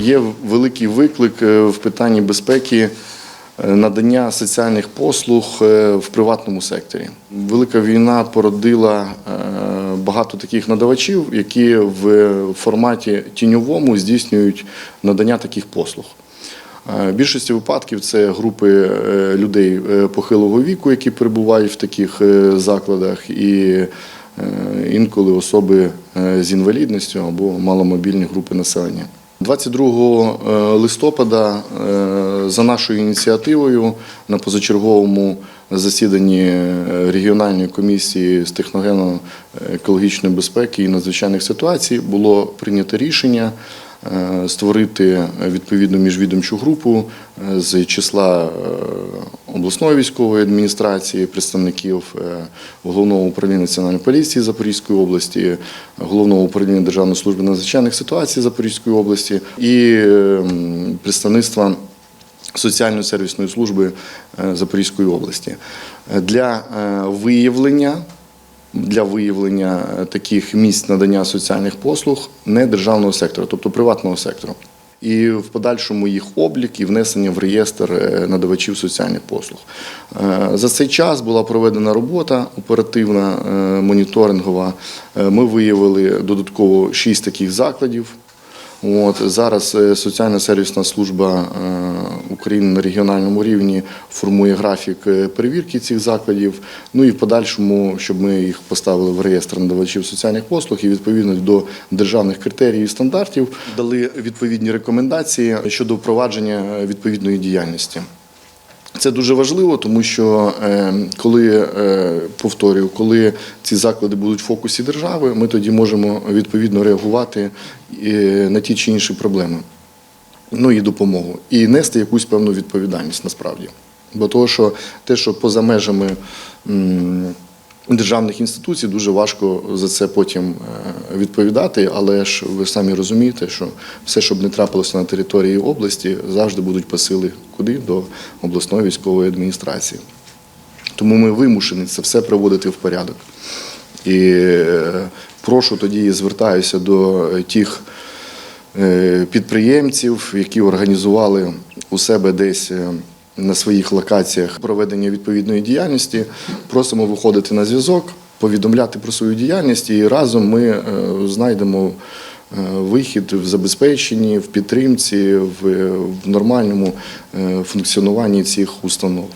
Є великий виклик е, в питанні безпеки е, надання соціальних послуг е, в приватному секторі. Велика війна породила багато таких надавачів, які в форматі тіньовому здійснюють надання таких послуг. В більшості випадків це групи людей похилого віку, які перебувають в таких закладах, і інколи особи з інвалідністю або маломобільні групи населення. 22 е, листопада е, за нашою ініціативою на позачерговому засіданні е, регіональної комісії з техногенно-екологічної безпеки і надзвичайних ситуацій було прийнято рішення створити відповідну міжвідомчу групу е, з числа е, обласної військової адміністрації, представників е, головного управління національної поліції Запорізької області, головного управління Державної служби надзвичайних ситуацій Запорізької області і е, представництва соціальної сервісної служби е, Запорізької області Е, для е, виявлення. Для виявлення е, таких місць надання соціальних послуг не державного сектору, тобто приватного сектору, і в подальшому їх облік і внесення в реєстр е, надавачів соціальних послуг. Е, За цей час була проведена робота оперативна, моніторингова. Ми виявили додатково шість таких закладів. От зараз соціальна сервісна служба України на регіональному рівні формує графік е, перевірки цих закладів. Ну і в подальшому, щоб ми їх поставили в реєстр надавачів соціальних послуг і відповідно до державних критеріїв і стандартів дали відповідні рекомендації щодо впровадження е, відповідної діяльності. Це дуже важливо, тому що е, коли повторюю, коли ці заклади будуть в фокусі держави, ми тоді можемо відповідно реагувати на ті чи інші проблеми, ну і допомогу, і нести якусь певну відповідальність насправді. Бо того, що те, що поза межами державних інституцій, дуже важко за це потім е, відповідати. Але ж ви самі розумієте, що все, що б не трапилося на території області, завжди будуть посили куди до обласної військової адміністрації. Тому ми вимушені це все приводити в порядок. І е, прошу тоді звертаюся до тих підприємців, які організували у себе десь е, на своїх локаціях проведення відповідної діяльності. Просимо виходити на зв'язок, повідомляти про свою діяльність, і разом ми е, знайдемо е, вихід в забезпеченні, в підтримці, в, нормальному е, функціонуванні цих установ.